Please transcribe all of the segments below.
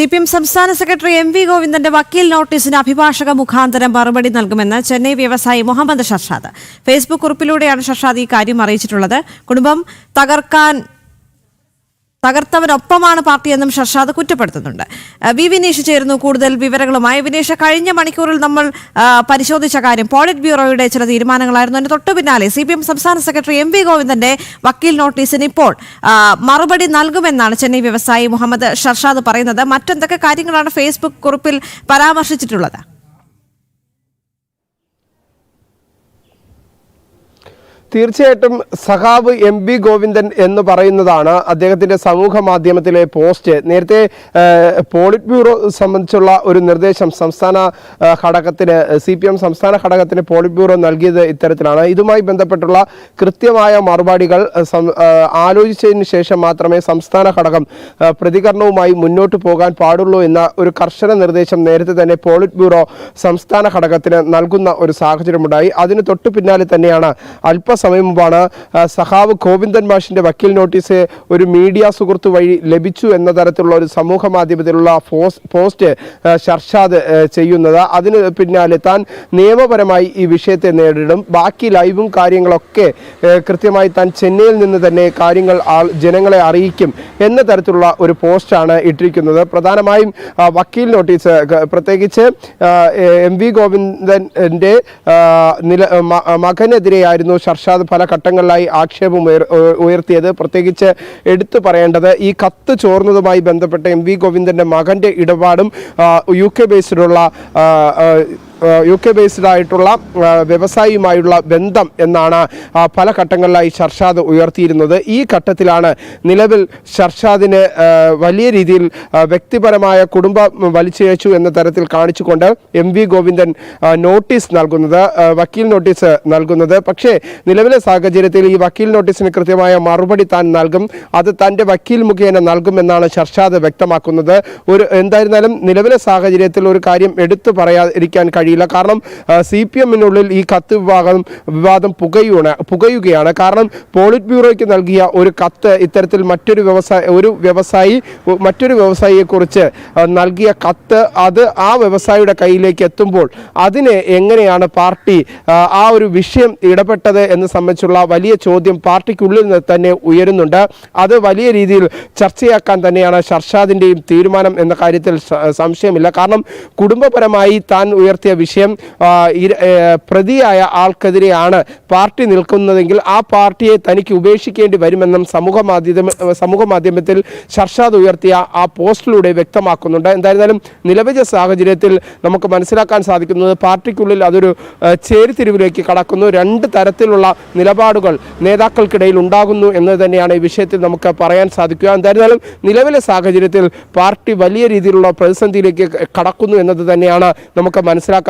C P M സംസ്ഥാന secretary M V ഗോവിന്ദന്റെ വക്കീൽ നോട്ടീസിന് അഭിഭാഷക മുഖാന്തരം മറുപടി നൽകുമെന്ന് ചെന്നൈ വ്യവസായി മുഹമ്മദ് ഷർഷാദ്. ഫേസ്ബുക്ക് കുറിപ്പിലൂടെയാണ് ഷർഷാദ് ഈ കാര്യം അറിയിച്ചിട്ടുള്ളത്. കുടുംബം തകർക്കാൻ തകർത്തവനൊപ്പമാണ് പാർട്ടിയെന്നും ഷർഷാദ് കുറ്റപ്പെടുത്തുന്നുണ്ട്. വി വിനീഷ് ചേരുന്നു കൂടുതൽ വിവരങ്ങളുമായി. വിനീഷ് കഴിഞ്ഞ മണിക്കൂറിൽ നമ്മൾ പരിശോധിച്ച കാര്യം പോളിറ്റ് ബ്യൂറോയുടെ ചില തീരുമാനങ്ങളായിരുന്നു. അതിന് തൊട്ടു പിന്നാലെ സി പി എം സംസ്ഥാന സെക്രട്ടറി എം വി ഗോവിന്ദന്റെ വക്കീൽ നോട്ടീസിന് ഇപ്പോൾ മറുപടി നൽകുമെന്നാണ് ചെന്നൈ വ്യവസായി മുഹമ്മദ് ഷർഷാദ് പറയുന്നത്. മറ്റെന്തൊക്കെ കാര്യങ്ങളാണ് ഫേസ്ബുക്ക് കുറിപ്പിൽ പരാമർശിച്ചിട്ടുള്ളത്? തീർച്ചയായിട്ടും സഹാബ് എം ബി ഗോവിന്ദൻ എന്ന് പറയുന്നതാണ് അദ്ദേഹത്തിന്റെ സമൂഹ മാധ്യമത്തിലെ പോസ്റ്റ്. നേരത്തെ പോളിറ്റ് ബ്യൂറോ സംബന്ധിച്ചുള്ള ഒരു നിർദ്ദേശം സംസ്ഥാന ഘടകത്തിന് സി പി എം സംസ്ഥാന ഘടകത്തിന് പോളിറ്റ് ബ്യൂറോ നൽകിയത് ഇത്തരത്തിലാണ്. ഇതുമായി ബന്ധപ്പെട്ടുള്ള കൃത്യമായ മറുപടികൾ ആലോചിച്ചതിന് ശേഷം മാത്രമേ സംസ്ഥാന ഘടകം പ്രതികരണവുമായി മുന്നോട്ട് പോകാൻ പാടുള്ളൂ എന്ന ഒരു കർശന നിർദ്ദേശം നേരത്തെ തന്നെ പോളിറ്റ് ബ്യൂറോ സംസ്ഥാന ഘടകത്തിന് നൽകുന്ന ഒരു സാഹചര്യമുണ്ടായി. അതിന് തൊട്ടു പിന്നാലെ തന്നെയാണ് അല്പസമയം മുമ്പാണ് സഹാവ് ഗോവിന്ദൻ മാഷിന്റെ വക്കീൽ നോട്ടീസ് ഒരു മീഡിയ സുഹൃത്ത് വഴി ലഭിച്ചു എന്ന തരത്തിലുള്ള ഒരു സമൂഹ മാധ്യമത്തിലുള്ള പോസ്റ്റ് ഷർഷാദ് ചെയ്യുന്നത്. അതിന് പിന്നാലെ താൻ നിയമപരമായി ഈ വിഷയത്തെ നേരിടും. ബാക്കി ലൈവും കാര്യങ്ങളൊക്കെ കൃത്യമായി താൻ ചെന്നൈയിൽ നിന്ന് തന്നെ കാര്യങ്ങൾ ജനങ്ങളെ അറിയിക്കും എന്ന തരത്തിലുള്ള ഒരു പോസ്റ്റാണ് ഇട്ടിരിക്കുന്നത്. പ്രധാനമായും വക്കീൽ നോട്ടീസ് പ്രത്യേകിച്ച് എം വി ഗോവിന്ദന്റെ നില മകനെതിരെയായിരുന്നു മകനെതിരെയായിരുന്നു ഷർഷാദ് പല ഘട്ടങ്ങളിലായി ആക്ഷേപം ഉയർത്തിയത്. പ്രത്യേകിച്ച് എടുത്തു പറയേണ്ടത് ഈ കത്ത് ചോർന്നതുമായി ബന്ധപ്പെട്ട എം വി ഗോവിന്ദന്റെ മകന്റെ ഇടപാടും യു കെ ബേസിലുള്ള യു കെ ബേസ്ഡ് ആയിട്ടുള്ള വ്യവസായിയുമായുള്ള ബന്ധം എന്നാണ് പല ഘട്ടങ്ങളിലായി ഷർഷാദ് ഉയർത്തിയിരുന്നത്. ഈ ഘട്ടത്തിലാണ് നിലവിൽ ഷർഷാദിന് വലിയ രീതിയിൽ വ്യക്തിപരമായ കുടുംബം വലിച്ചിഴച്ചു എന്ന തരത്തിൽ കാണിച്ചുകൊണ്ട് എം വി ഗോവിന്ദൻ നോട്ടീസ് നൽകുന്നത് വക്കീൽ നോട്ടീസ് നൽകുന്നത്. പക്ഷേ നിലവിലെ സാഹചര്യത്തിൽ ഈ വക്കീൽ നോട്ടീസിന് കൃത്യമായ മറുപടി താൻ നൽകും. അത് തന്റെ വക്കീൽ മുഖേന നൽകുമെന്നാണ് ഷർഷാദ് വ്യക്തമാക്കുന്നത്. ഒരു എന്തായിരുന്നാലും നിലവിലെ സാഹചര്യത്തിൽ ഒരു കാര്യം എടുത്തു പറയാതിരിക്കാൻ കഴിയില്ല. കാരണം സി പി എമ്മിനുള്ളിൽ ഈ കത്ത് വിഭാഗം വിവാദം പുകയുകയാണ് പുകയുകയാണ്. കാരണം പോളിറ്റ് ബ്യൂറോയ്ക്ക് നൽകിയ ഒരു കത്ത് ഇത്തരത്തിൽ മറ്റൊരു വ്യവസായ ഒരു വ്യവസായി മറ്റൊരു വ്യവസായിയെക്കുറിച്ച് നൽകിയ കത്ത് അത് ആ വ്യവസായിയുടെ കയ്യിലേക്ക് എത്തുമ്പോൾ അതിനെ എങ്ങനെയാണ് പാർട്ടി ആ ഒരു വിഷയം ഇടപെട്ടത് എന്ന് സംബന്ധിച്ചുള്ള വലിയ ചോദ്യം പാർട്ടിക്കുള്ളിൽ നിന്ന് തന്നെ ഉയരുന്നുണ്ട്. അത് വലിയ രീതിയിൽ ചർച്ചയാക്കാൻ തന്നെയാണ് ഷർഷാദിന്റെയും തീരുമാനം എന്ന കാര്യത്തിൽ സംശയമില്ല. കാരണം കുടുംബപരമായി താൻ ഉയർത്തിയ വിഷയം പ്രതിയായ ആൾക്കെതിരെയാണ് പാർട്ടി നിൽക്കുന്നതെങ്കിൽ ആ പാർട്ടിയെ തനിക്ക് ഉപേക്ഷിക്കേണ്ടി വരുമെന്നും സമൂഹ മാധ്യമ സമൂഹ മാധ്യമത്തിൽ ഷർഷാദ് ഉയർത്തിയ ആ പോസ്റ്റിലൂടെ വ്യക്തമാക്കുന്നുണ്ട്. എന്തായിരുന്നാലും നിലവിലെ സാഹചര്യത്തിൽ നമുക്ക് മനസ്സിലാക്കാൻ സാധിക്കുന്നത് പാർട്ടിക്കുള്ളിൽ അതൊരു ചേരിതിരിവിലേക്ക് കടക്കുന്നു. രണ്ട് തരത്തിലുള്ള നിലപാടുകൾ നേതാക്കൾക്കിടയിൽ ഉണ്ടാകുന്നു എന്ന് തന്നെയാണ് ഈ വിഷയത്തിൽ നമുക്ക് പറയാൻ സാധിക്കുക. എന്തായിരുന്നാലും നിലവിലെ സാഹചര്യത്തിൽ പാർട്ടി വലിയ രീതിയിലുള്ള പ്രതിസന്ധിയിലേക്ക് കടക്കുന്നു എന്നത് തന്നെയാണ് നമുക്ക് മനസ്സിലാക്കാൻ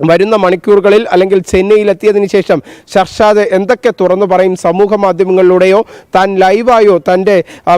വരുന്ന മണിക്കൂറുകളിൽ അല്ലെങ്കിൽ ചെന്നൈയിൽ എത്തിയതിനു ശേഷം ഷർഷാദ് എന്തൊക്കെ തുറന്നു പറയും സമൂഹ മാധ്യമങ്ങളിലൂടെയോ താൻ ലൈവായോ തന്റെ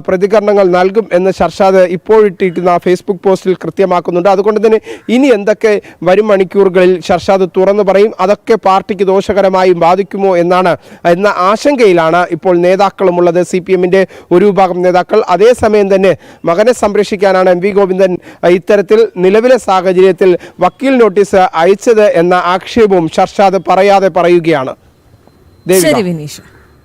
പ്രതികരണങ്ങൾ നൽകും എന്ന് ഷർഷാദ് ഇപ്പോഴിട്ടിരിക്കുന്ന ഫേസ്ബുക്ക് പോസ്റ്റിൽ കൃത്യമാക്കുന്നുണ്ട്. അതുകൊണ്ട് തന്നെ ഇനി എന്തൊക്കെ വരും മണിക്കൂറുകളിൽ ഷർഷാദ് തുറന്നു പറയും അതൊക്കെ പാർട്ടിക്ക് ദോഷകരമായി ബാധിക്കുമോ എന്നാണ് എന്ന ആശങ്കയിലാണ് ഇപ്പോൾ നേതാക്കളുമുള്ളത്. സി പി എമ്മിന്റെ ഒരു വിഭാഗം നേതാക്കൾ. അതേസമയം തന്നെ മകനെ സംരക്ഷിക്കാനാണ് എം വി ഗോവിന്ദൻ ഇത്തരത്തിൽ നിലവിലെ സാഹചര്യത്തിൽ വക്കീൽ നോട്ടീസ് അയച്ചത് എന്ന ആക്ഷേപവും ഷർഷാദ് പറയാതെ പറയുകയാണ്. ശരി വിനീഷ്.